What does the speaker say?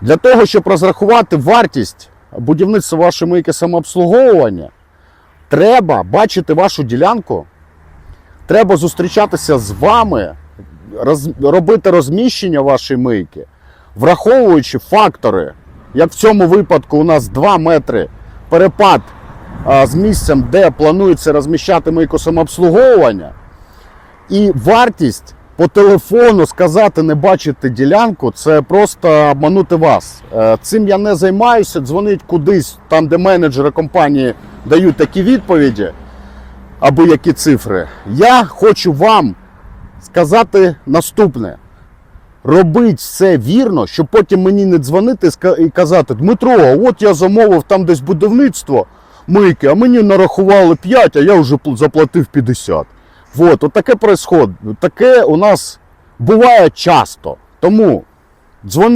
Для того, щоб розрахувати вартість будівництва вашої мийки самообслуговування, треба бачити вашу ділянку, треба зустрічатися з вами, роз, робити розміщення вашої мийки, враховуючи фактори, як в цьому випадку у нас 2 метри перепад а, з місцем, де планується розміщати мийку самообслуговування, і вартість по телефону сказати не бачити ділянку, це просто обманути вас. Е, Цим я не займаюся. Дзвонить кудись, там, де менеджери компанії дають такі відповіді, або які цифри. Я хочу вам сказати наступне. Робіть все вірно, щоб потім мені не дзвонити і казати: Дмитро, от я замовив там десь будівництво мийки, а мені нарахували 5, а я вже заплатив 50. Вот, от таке происходит. Таке у нас буває часто. Тому дзвоніть.